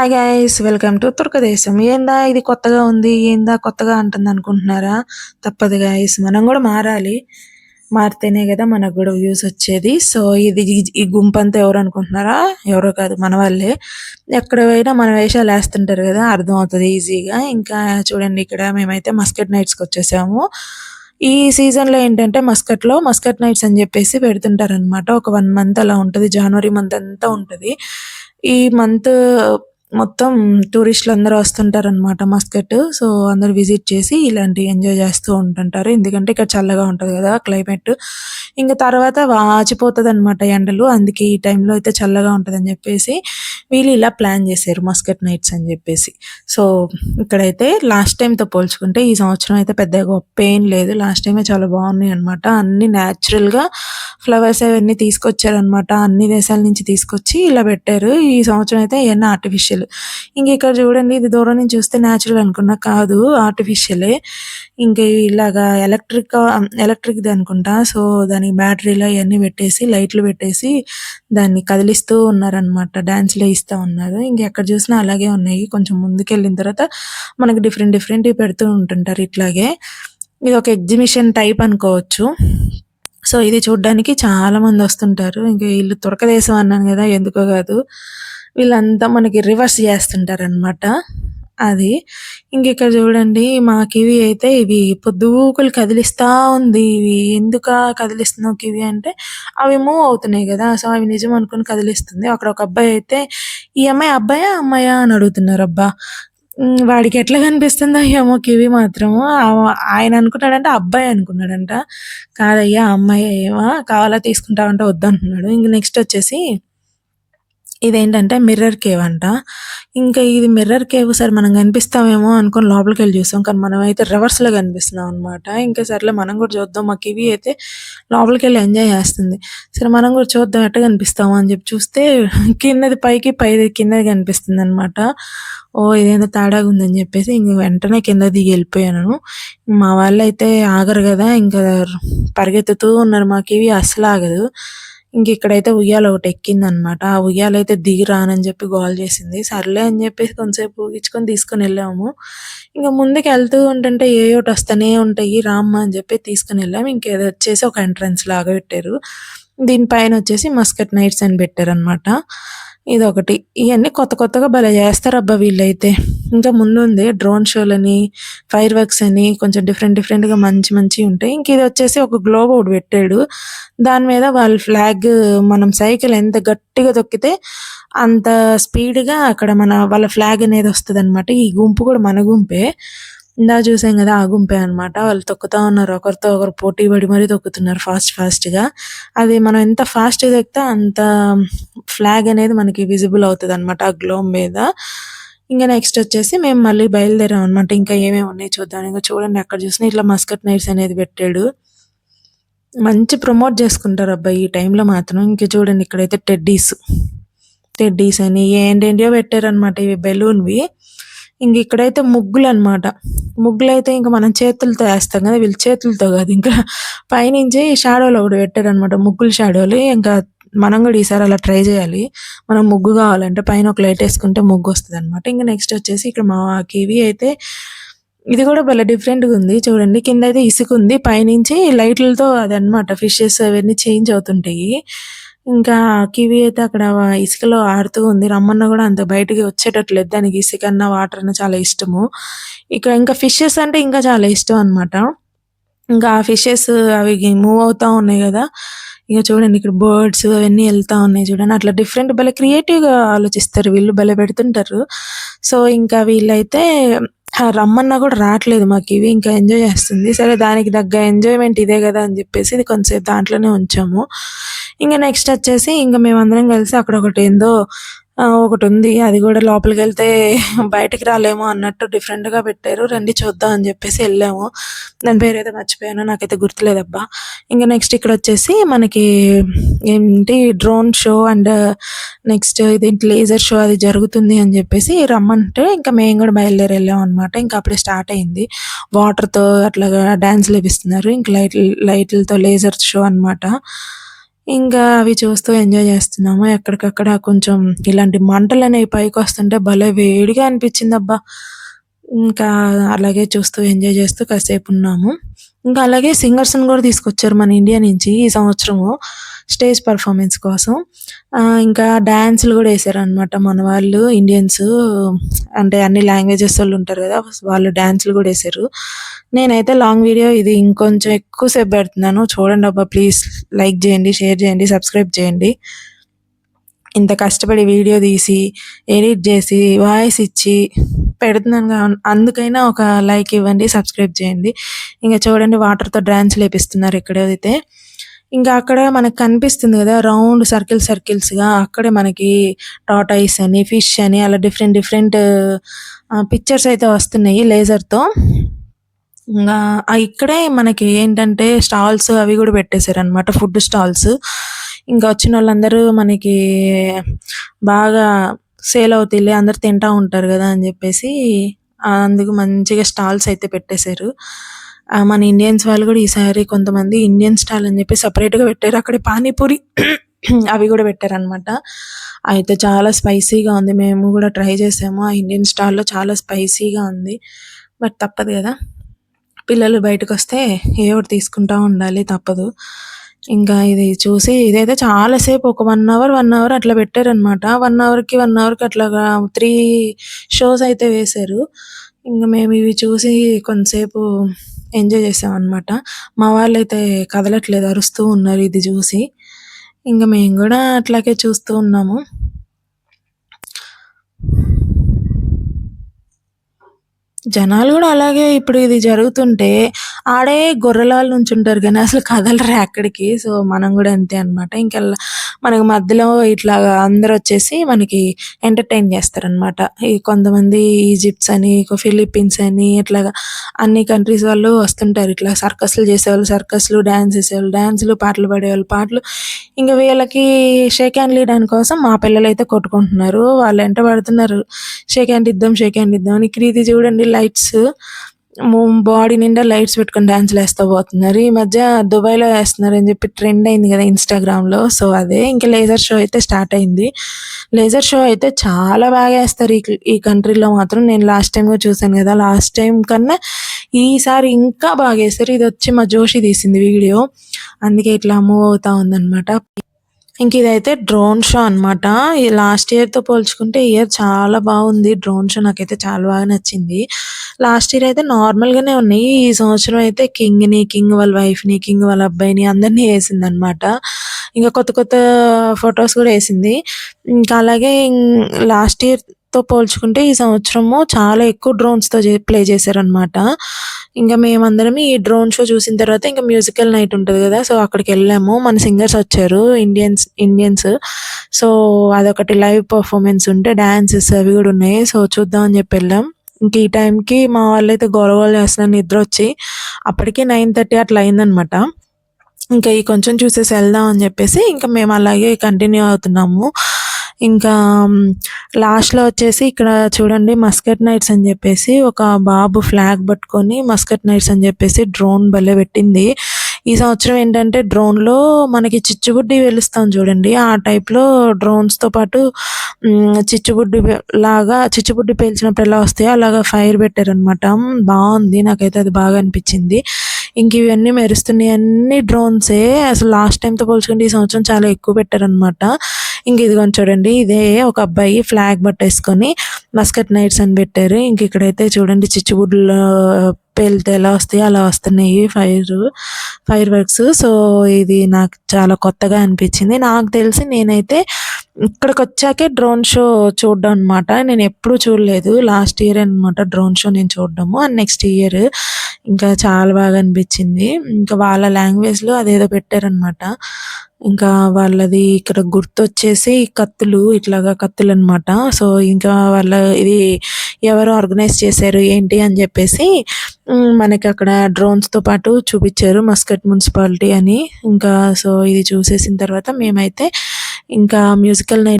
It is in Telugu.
హాయ్ గైస్ వెల్కమ్ టు తుర్కదేశం ఏందా ఇది కొత్తగా ఉంది? ఏందా కొత్తగా అంటుంది అనుకుంటున్నారా తప్పదు గైస్ మనం కూడా మారాలి. మారితేనే కదా మనకు కూడా వ్యూస్ వచ్చేది. సో ఇది ఈ- గుంపంతా ఎవరు అనుకుంటున్నారా? ఎవరో కాదు మన వాళ్ళే. ఎక్కడ పోయినా మన వేషాలు వేస్తుంటారు కదా అర్థం అవుతుంది ఈజీగా ఇంకా చూడండి ఇక్కడ మేమైతే మస్కట్ నైట్స్కి వచ్చేసాము. ఈ సీజన్లో ఏంటంటే మస్కట్లో మస్కట్ నైట్స్ అని చెప్పేసి పెడుతుంటారనమాట ఒక వన్ మంత్ అలా ఉంటుంది. జనవరి మంత్ అంతా ఉంటది. ఈ మంత్ మొత్తం టూరిస్టులు అందరూ వస్తుంటారు అనమాట మస్కట్. సో అందరు విజిట్ చేసి ఇలాంటి ఎంజాయ్ చేస్తూ ఉంటుంటారు. ఎందుకంటే ఇక్కడ చల్లగా ఉంటది కదా క్లైమేట్. ఇంకా తర్వాత వాచిపోతుంది అనమాట ఎండలు. అందుకే ఈ టైంలో అయితే చల్లగా ఉంటుందని అని చెప్పేసి వీళ్ళు ఇలా ప్లాన్ చేశారు మస్కట్ నైట్స్ అని చెప్పేసి. సో ఇక్కడైతే లాస్ట్ టైం తో పోల్చుకుంటే ఈ సంవత్సరం అయితే పెద్దగా గొప్ప లేదు. లాస్ట్ టైమే చాలా బాగున్నాయి అనమాట అన్ని న్యాచురల్గా ఫ్లవర్స్ అవన్నీ తీసుకొచ్చారనమాట అన్ని దేశాల నుంచి తీసుకొచ్చి ఇలా పెట్టారు. ఈ సంవత్సరం అయితే ఇవన్నీ ఆర్టిఫిషియల్ ఇంక ఇక్కడ చూడండి ఇది దూరం నుంచి చూస్తే న్యాచురల్ అనుకున్నా కాదు ఆర్టిఫిషియలే ఇంకా ఇలాగా ఎలక్ట్రిక్ ఎలక్ట్రిక్ది అనుకుంటా. సో దానికి బ్యాటరీలు అవన్నీ పెట్టేసి లైట్లు పెట్టేసి దాన్ని కదిలిస్తూ ఉన్నారనమాట డ్యాన్స్లో ఇస్తూ ఉన్నారు. ఇంక ఎక్కడ చూసినా అలాగే ఉన్నాయి. కొంచెం ముందుకెళ్ళిన తర్వాత మనకి డిఫరెంట్ డిఫరెంట్ పెడుతూ ఉంటుంటారు ఇట్లాగే. ఇది ఒక ఎగ్జిబిషన్ టైప్ అనుకోవచ్చు. సో ఇది చూడ్డానికి చాలా మంది వస్తుంటారు. ఇంకా వీళ్ళు తురకదేశం అన్నాను కదా ఎందుకో కాదు. వీళ్ళంతా మనకి రివర్స్ చేస్తుంటారు అనమాట అది ఇంక ఇక్కడ చూడండి మా కివి అయితే ఇవి పొద్దుకులు కదిలిస్తా ఉంది. ఇవి ఎందుక కదిలిస్తున్నావు కివి అంటే అవి మూవ్ అవుతున్నాయి కదా సో అవి నిజం అనుకుని కదిలిస్తుంది. అక్కడ ఒక అబ్బాయి అయితే ఈ అమ్మాయి అబ్బాయా అమ్మాయా? అని అడుగుతున్నారు. అబ్బా వాడికి ఎట్లా కనిపిస్తుందో ఏమో కివి మాత్రం ఆ- ఆయన అనుకున్నాడంటే అబ్బాయి అనుకున్నాడంట. కాదయ్యా అమ్మాయి ఏమో కావాలా తీసుకుంటావంటే వద్దంటున్నాడు. ఇంక నెక్స్ట్ వచ్చేసి ఇదేంటంటే మిర్రర్ కేవ్ అంట. ఇంకా ఇది మిర్రర్ కేవ్ సరే మనం కనిపిస్తామేమో అనుకొని లోపలికి వెళ్ళి చూస్తాం. కానీ మనం అయితే రివర్స్లో కనిపిస్తున్నాం అనమాట ఇంకా సర్లే మనం కూడా చూద్దాం. మాకు ఇవి అయితే లోపలికి వెళ్ళి ఎంజాయ్ చేస్తుంది. సరే మనం కూడా చూద్దాం ఎట్ట కనిపిస్తాము అని చెప్పి చూస్తే కిందది పైకి పైది కిందది కనిపిస్తుంది అనమాట ఓ ఇదేదో తేడాగా ఉందని చెప్పేసి ఇంక వెంటనే కింద దిగి వెళ్ళిపోయాను. మా వాళ్ళు అయితే ఆగరు కదా ఇంకా పరిగెత్తుతూ ఉన్నారు. మాకు ఇవి అస్సలు ఆగదు. ఇంక ఇక్కడైతే ఉయ్యాల ఒకటి ఎక్కిందనమాట. ఆ ఉయ్యాల అయితే దిగిరానని చెప్పి గోల్ చేసింది. సర్లే అని చెప్పేసి కొంతసేపు ఊగించుకొని తీసుకొని వెళ్ళాము. ఇంకా ముందుకు వెళ్తూ ఉంటుంటే ఏ ఒకటి వస్తూనే ఉంటాయి. రామ్మ అని చెప్పి తీసుకుని వెళ్ళాము. ఇంకేదో వచ్చేసి ఒక ఎంట్రన్స్ లాగా పెట్టారు. దీనిపైన వచ్చేసి మస్కట్ నైట్స్ అని పెట్టారనమాట. ఇది ఇదొకటి. ఇవన్నీ కొత్త కొత్తగా భలే చేస్తారు అబ్బా వీళ్ళైతే. ఇంకా ముందు ఉంది డ్రోన్ షోలని ఫైర్ వర్క్స్ అని కొంచెం డిఫరెంట్ డిఫరెంట్గా మంచి మంచి ఉంటాయి. ఇంక ఇది వచ్చేసి ఒక గ్లోబ్ ఒకటి పెట్టాడు. దాని మీద వాళ్ళ ఫ్లాగ్ మనం సైకిల్ ఎంత గట్టిగా తొక్కితే అంత స్పీడ్గా అక్కడ మన వాళ్ళ ఫ్లాగ్ అనేది వస్తుంది ఈ గుంపు కూడా మన గుంపే. ఇందా చూసాం కదా ఆ గుంపే అన్నమాట. వాళ్ళు తొక్కుతా ఉన్నారు. ఒకరితో ఒకరు పోటీ పడి మరీ తొక్కుతున్నారు ఫాస్ట్ ఫాస్ట్గా అది మనం ఎంత ఫాస్ట్గా తొక్కితే అంత ఫ్లాగ్ అనేది మనకి విజిబుల్ అవుతుంది అనమాట ఆ గ్లోబ్ మీద. ఇంకా నెక్స్ట్ వచ్చేసి మేము మళ్ళీ బయలుదేరాం అనమాట ఇంకా ఏమేమి ఉన్నాయి చూద్దాం. ఇంకా చూడండి ఎక్కడ చూసినా ఇట్లా మస్కట్ నైట్స్ అనేది పెట్టాడు. మంచి ప్రమోట్ చేసుకుంటారు అబ్బాయి ఈ టైంలో మాత్రం. ఇంక చూడండి ఇక్కడైతే టెడ్డీస్ టెడ్డీస్ అని ఏంటేంటియో పెట్టారనమాట ఇవి బెలూన్వి. ఇంక ఇక్కడైతే ముగ్గులు అనమాట ముగ్గులు అయితే ఇంకా మనం చేతులతో వేస్తాం కదా వీళ్ళు చేతులతో కాదు. ఇంకా పైనుంచి షాడోలో ఒకటి పెట్టారనమాట ముగ్గులు షాడోలు ఇంకా మనం కూడా ఈసారి అలా ట్రై చేయాలి. మనం ముగ్గు కావాలంటే పైన ఒక లైట్ వేసుకుంటే ముగ్గు వస్తుంది అనమాట ఇంకా నెక్స్ట్ వచ్చేసి ఇక్కడ మా కివి అయితే ఇది కూడా భలే డిఫరెంట్గా ఉంది. చూడండి కింద అయితే ఇసుక ఉంది. పైనుంచి లైట్లతో అది అన్నమాట ఫిషెస్ అవన్నీ చేంజ్ అవుతుంటాయి. ఇంకా కివి అయితే అక్కడ ఇసుకలో ఆడుతూ ఉంది. రమ్మన్నా కూడా అంత బయటికి వచ్చేటట్లేదు. దానికి ఇసుక అన్న వాటర్ అన్న చాలా ఇష్టము. ఇక ఇంకా ఫిషెస్ అంటే ఇంకా చాలా ఇష్టం అన్నమాట. ఇంకా ఆ ఫిషెస్ అవి మూవ్ అవుతా ఉన్నాయి కదా. ఇక చూడండి ఇక్కడ బర్డ్స్ అవన్నీ వెళ్తా ఉన్నాయి చూడండి. అట్లా డిఫరెంట్ భలే క్రియేటివ్గా ఆలోచిస్తారు వీళ్ళు భలే పెడుతుంటారు. సో ఇంకా వీళ్ళైతే రమ్మన్నా కూడా రావట్లేదు మాకు ఇవి ఇంకా ఎంజాయ్ చేస్తుంది. సరే దానికి తగ్గ ఎంజాయ్మెంట్ ఇదే కదా అని చెప్పేసి ఇది కొంచెంసేపు దాంట్లోనే ఉంచాము. ఇంకా నెక్స్ట్ వచ్చేసి ఇంకా మేమందరం కలిసి అక్కడ ఒకటి ఏందో ఒకటి ఉంది అది కూడా లోపలికి వెళ్తే బయటకి రాలేమో అన్నట్టు డిఫరెంట్గా పెట్టారు. రండి చూద్దాం అని చెప్పేసి వెళ్ళాము. దాని పేరు అయితే మర్చిపోయాను. నాకైతే గుర్తులేదబ్బా. ఇంకా నెక్స్ట్ ఇక్కడ వచ్చేసి మనకి ఏంటి? డ్రోన్ షో అండ్ నెక్స్ట్ ఇదేంటి? లేజర్ షో అది జరుగుతుంది అని చెప్పేసి రమ్మంటే ఇంకా మేము కూడా బయలుదేరి వెళ్ళాం అనమాట ఇంకా అప్పుడే స్టార్ట్ అయింది. వాటర్తో అట్లాగా డాన్స్ లేపిస్తున్నారు. ఇంకా లైట్ లైట్లతో లేజర్ షో అన్నమాట. ఇంకా అవి చూస్తూ ఎంజాయ్ చేస్తున్నాము. ఎక్కడికక్కడ కొంచెం ఇలాంటి మంటలు అనేవి పైకి వస్తుంటే భలే వేడిగా అనిపించిందబ్బా! ఇంకా అలాగే చూస్తూ ఎంజాయ్ చేస్తూ కాసేపు ఉన్నాము ఇంకా అలాగే సింగర్స్‌ని కూడా తీసుకొచ్చారు మన ఇండియా నుంచి ఈ సంవత్సరము స్టేజ్ పర్ఫార్మెన్స్ కోసం. ఇంకా డాన్స్‌లు కూడా వేసారనమాట మన వాళ్ళు ఇండియన్స్. అంటే అన్ని లాంగ్వేజెస్ వాళ్ళు ఉంటారు కదా వాళ్ళు డాన్స్‌లు కూడా వేసారు నేనైతే లాంగ్ వీడియో ఇది ఇంకొంచెం ఎక్కువ సేపు పెడుతున్నాను. చూడండబ్బా ప్లీజ్ లైక్ చేయండి షేర్ చేయండి సబ్స్క్రైబ్ చేయండి. ఇంత కష్టపడి వీడియో తీసి, ఎడిట్ చేసి, వాయిస్ ఇచ్చి పెడుతున్నాను అందుకైనా ఒక లైక్ ఇవ్వండి, సబ్స్క్రైబ్ చేయండి. ఇంకా చూడండి వాటర్‌తో డాన్స్‌లు లేపిస్తున్నారు ఇక్కడైతే. ఇంకా అక్కడ మనకు కనిపిస్తుంది కదా రౌండ్ సర్కిల్ సర్కిల్స్‌గా అక్కడే మనకి టార్టాయిస్ అని, ఫిష్ అని అలా డిఫరెంట్ డిఫరెంట్ పిక్చర్స్ అయితే వస్తున్నాయి లేజర్‌తో. ఇంకా ఇక్కడే మనకి ఏంటంటే స్టాల్స్ అవి కూడా పెట్టేశారు అనమాట ఫుడ్ స్టాల్స్. ఇంకా వచ్చిన వాళ్ళందరూ మనకి బాగా సేల్ అవుతాయిలే అందరూ తింటా ఉంటారు కదా అని చెప్పేసి అందుకు మంచిగా స్టాల్స్ అయితే పెట్టేశారు మన ఇండియన్స్ వాళ్ళు కూడా ఈసారి కొంతమంది ఇండియన్ స్టాల్ అని చెప్పి సపరేట్గా పెట్టారు. అక్కడ పానీపూరి అవి కూడా పెట్టారనమాట. అయితే చాలా స్పైసీగా ఉంది. మేము కూడా ట్రై చేసాము. ఆ ఇండియన్ స్టాల్‌లో చాలా స్పైసీగా ఉంది. బట్ తప్పదు కదా పిల్లలు బయటకొస్తే ఏవో ఒకటి తీసుకుంటా ఉండాలి తప్పదు. ఇంకా ఇది చూసి ఇదైతే చాలా సేపు ఒక వన్ అవర్, వన్ అవర్ అట్లా పెట్టారనమాట. వన్ అవర్‌కి, వన్ అవర్‌కి అట్లాగా త్రీ షోస్ అయితే వేశారు. ఇంకా మేము ఇవి చూసి కొంతసేపు ఎంజాయ్ చేసామన్నమాట మా వాళ్ళు అయితే కదలట్లేదు అరుస్తూ ఉన్నారు ఇది చూసి ఇంకా మేము కూడా అట్లాగే చూస్తూ ఉన్నాము. జనాలు కూడా అలాగే ఇప్పుడు ఇది జరుగుతుంటే ఆడే గొర్రెలాలు నుంచి ఉంటారు కానీ అసలు కదలరు ఎక్కడికి. సో, మనం కూడా అంతే అనమాట. ఇంకా మనకి మధ్యలో ఇట్లా అందరు వచ్చేసి మనకి ఎంటర్‌టైన్ చేస్తారనమాట. ఈ కొంతమంది ఈజిప్ట్స్ అని, ఫిలిప్పీన్స్ అని ఇట్లాగా అన్ని కంట్రీస్ వాళ్ళు వస్తుంటారు. ఇట్లా సర్కస్‌లు చేసేవాళ్ళు సర్కస్‌లు, డాన్స్ చేసేవాళ్ళు డ్యాన్సులు పాటలు పాడేవాళ్ళు పాటలు. ఇంకా వీళ్ళకి షేక్ హ్యాండ్ ఇయడానికి కోసం మా అయితే కొట్టుకుంటున్నారు. వాళ్ళు ఎంట పడుతున్నారు. షేక్ హ్యాండ్ ఇద్దాం, షేక్ హ్యాండ్ ఇద్దాం అని. క్రీతి చూడండి లైట్స్ బాడీ నిండా లైట్స్ పెట్టుకొని వేస్తూ పోతున్నారు. ఈ మధ్య దుబాయ్‌లో అని చెప్పి ట్రెండ్ అయింది కదా ఇన్‌స్టాగ్రామ్‌లో. సో, అదే ఇంకా లేజర్ షో అయితే స్టార్ట్ అయింది. లేజర్ షో అయితే చాలా బాగా వేస్తారు ఈ ఈ కంట్రీలో మాత్రం. నేను లాస్ట్ టైమ్ కూడా చూశాను కదా లాస్ట్ టైం కన్నా ఈసారి ఇంకా బాగా వేస్తారు ఇది వచ్చి మా జోషి తీసింది వీడియో. అందుకే ఇట్లా మూవ్ అవుతా ఉందన్నమాట ఇంక ఇదైతే డ్రోన్ షో అనమాట. లాస్ట్ ఇయర్‌తో పోల్చుకుంటే ఇయర్ చాలా బాగుంది. డ్రోన్ షో నాకైతే చాలా బాగా నచ్చింది. లాస్ట్ ఇయర్ అయితే నార్మల్‌గానే ఉన్నాయి. ఈ సంవత్సరం అయితే కింగ్‌ని, కింగ్ వాళ్ళ వైఫ్‌ని, కింగ్ వాళ్ళ అబ్బాయిని అందరిని అనమాట ఇంకా కొత్త కొత్త ఫొటోస్ కూడా వేసింది ఇంకా అలాగే లాస్ట్ ఇయర్ తో పోల్చుకుంటే ఈ సంవత్సరము చాలా ఎక్కువ డ్రోన్స్‌తో ప్లే చేశారనమాట. ఇంకా మేమందరం ఈ డ్రోన్ షో చూసిన తర్వాత ఇంకా మ్యూజికల్ నైట్ ఉంటుంది కదా సో, అక్కడికి వెళ్ళాము మన సింగర్స్ వచ్చారు ఇండియన్స్ ఇండియన్స్. సో, అదొకటి లైవ్ పర్ఫార్మెన్స్ ఉంటే డాన్సెస్ అవి కూడా ఉన్నాయి. సో, చూద్దాం అని చెప్పి వెళ్ళాం ఇంక ఈ టైంకి మా వాళ్ళైతే గోల గోల నిద్ర వచ్చి అప్పటికి 9:30 అట్లా అయిందనమాట. ఇంకా ఈ కొంచెం చూసేసి వెళ్దాం అని చెప్పేసి ఇంకా మేము అలాగే కంటిన్యూ అవుతున్నాము. ఇంకా లాస్ట్‌లో వచ్చేసి ఇక్కడ చూడండి మస్కట్ నైట్స్ అని చెప్పేసి ఒక బాబు ఫ్లాగ్ పట్టుకొని మస్కట్ నైట్స్ అని చెప్పేసి డ్రోన్ భలే పెట్టింది. ఈ సంవత్సరం ఏంటంటే డ్రోన్‌లో మనకి చిచ్చుబుడ్డి వెలుస్తాం చూడండి. ఆ టైప్‌లో డ్రోన్స్‌తో పాటు చిచ్చుబుడ్డి లాగా చిచ్చుబుడ్డి పేల్చినప్పుడు ఎలా వస్తాయో అలాగా ఫైర్ పెట్టారనమాట. బాగుంది నాకైతే అది బాగా అనిపించింది. ఇంక ఇవన్నీ మెరుస్తున్నాయి అన్ని డ్రోన్సే. అసలు లాస్ట్ టైంతో పోల్చుకుంటే ఈ సంవత్సరం చాలా ఎక్కువ పెట్టారనమాట. ఇంక ఇదిగోండి చూడండి ఇదే ఒక అబ్బాయి ఫ్లాగ్ పట్టేసుకొని మస్కట్ నైట్స్ అని పెట్టారు. ఇంక ఇక్కడైతే చూడండి చిచ్చుబుడ్లు పేలితే ఎలా వస్తాయో అలా వస్తున్నాయి ఫైర్ ఫైర్ వర్క్స్. సో, ఇది నాకు చాలా కొత్తగా అనిపించింది. నాకు తెలిసి నేనైతే ఇక్కడికి వచ్చాకే డ్రోన్ షో చూడడం అనమాట. నేను ఎప్పుడూ చూడలేదు. లాస్ట్ ఇయర్ అనమాట డ్రోన్ షో నేను చూడడము అండ్ నెక్స్ట్ ఇయర్ ఇంకా చాలా బాగా అనిపించింది. ఇంకా వాళ్ళ లాంగ్వేజ్‌లో అదేదో పెట్టారనమాట. ఇంకా వాళ్ళది ఇక్కడ గుర్తొచ్చేసి కత్తులు ఇట్లాగా కత్తులు అనమాట సో, ఇంకా వాళ్ళ ఇది ఎవరు ఆర్గనైజ్ చేశారు ఏంటి అని చెప్పేసి మనకి అక్కడ డ్రోన్స్ డ్రోన్స్‌తో పాటు చూపించారు మస్కట్ మున్సిపాలిటీ అని. ఇంకా సో, ఇది చూసేసిన తర్వాత మేమైతే ఇంకా మ్యూజికల్ నైట్